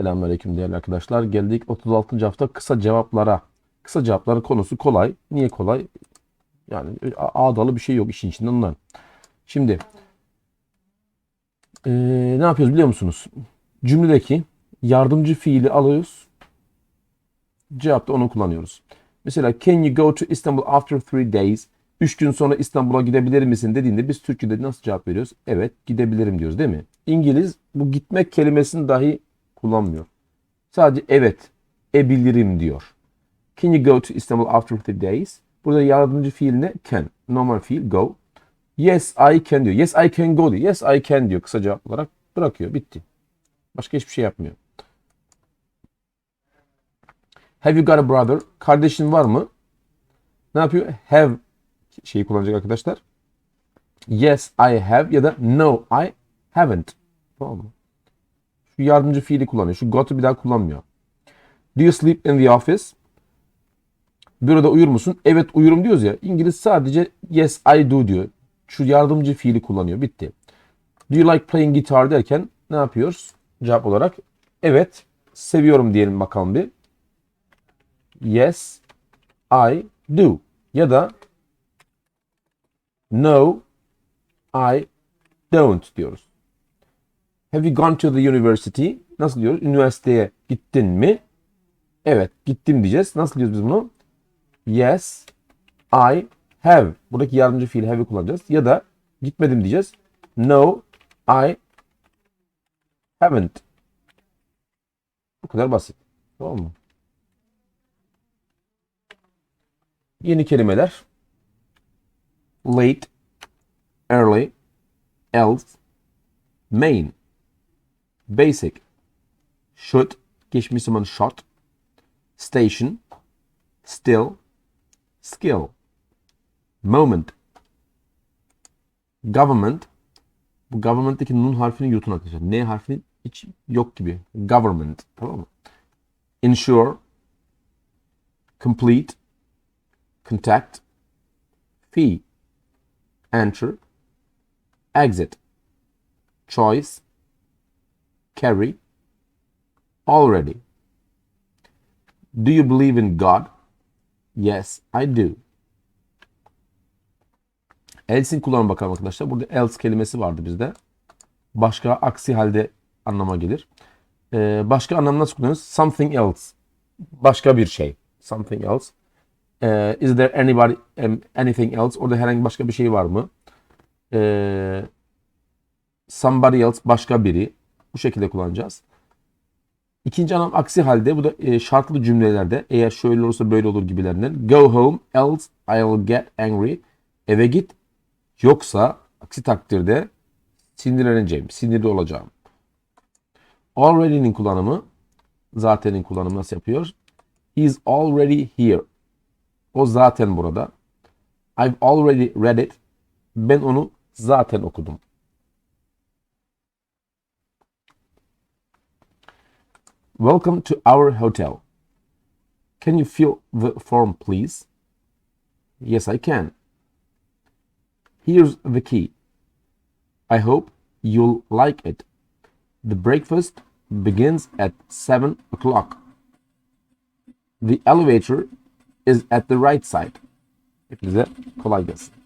Selamünaleyküm değerli arkadaşlar. Geldik 36. hafta kısa cevaplara. Kısa cevapların konusu kolay. Niye kolay? Yani ağdalı bir şey yok işin içinde ondan. Şimdi eee, ne yapıyoruz biliyor musunuz? Cümledeki yardımcı fiili alıyoruz. Cevapta onu kullanıyoruz. Mesela can you go to Istanbul after three days? Üç gün sonra İstanbul'a gidebilir misin dediğinde biz Türkçe'de nasıl cevap veriyoruz? Evet gidebilirim diyoruz değil mi? İngiliz bu gitmek kelimesini dahi kullanmıyor. Sadece evet ebilirim diyor. Can you go to Istanbul after three days? Burada yardımcı fiil ne? Can. Normal fiil go. Yes I can diyor. Yes I can go diyor. Yes I can diyor kısa cevap olarak bırakıyor. Bitti. Başka hiçbir şey yapmıyor. Have you got a brother? Kardeşin var mı? Ne yapıyor? Have şeyi kullanacak arkadaşlar. Yes I have ya da no I haven't. Tamam mı? Şu yardımcı fiili kullanıyor. Şu got'u bir daha kullanmıyor. Do you sleep in the office? Büroda uyur musun? Evet uyurum diyoruz ya. İngiliz sadece yes I do diyor. Şu yardımcı fiili kullanıyor. Bitti. Do you like playing guitar derken ne yapıyoruz? Cevap olarak evet seviyorum diyelim bakalım bir. Yes I do. Ya da no I don't diyoruz. Have you gone to the university? Nasıl diyoruz? Üniversiteye gittin mi? Evet, gittim diyeceğiz. Nasıl diyoruz biz bunu? Yes, I have. Buradaki yardımcı fiil have'i kullanacağız. Ya da gitmedim diyeceğiz. No, I haven't. Bu kadar basit. Tamam mı? Yeni kelimeler. Late, early, else, main, basic, should, geçmiş zaman shot, station, still, skill, moment, government, bu government'teki nun harfini yutun arkadaşlar. N harfini hiç yok gibi. Government. Tamam mı? Ensure, complete, contact, fee, enter, exit, choice, carry, already. Do you believe in God? Yes, I do. Else'in kullanımı bakalım arkadaşlar. Burada else kelimesi vardı bizde. Başka aksi halde anlama gelir. Ee, başka anlam nasıl kullanıyoruz? Something else. Başka bir şey. Something else. Ee, is there anybody um, anything else? Orada herhangi başka bir şey var mı? Ee, somebody else başka biri. Bu şekilde kullanacağız. İkinci anlam aksi halde bu da e, şartlı cümlelerde eğer şöyle olursa böyle olur gibilerinden. Go home else I'll get angry. Eve git yoksa aksi takdirde sinirleneceğim, sinirli olacağım. Already'nin kullanımı zatenin kullanımı nasıl yapıyor? He's already here. O zaten burada. I've already read it. Ben onu zaten okudum. Welcome to our hotel. Can you fill the form, please? Yes, I can. Here's the key. I hope you'll like it. The breakfast begins at 7 o'clock. The elevator is at the right side. Hepinize kolay gelsin.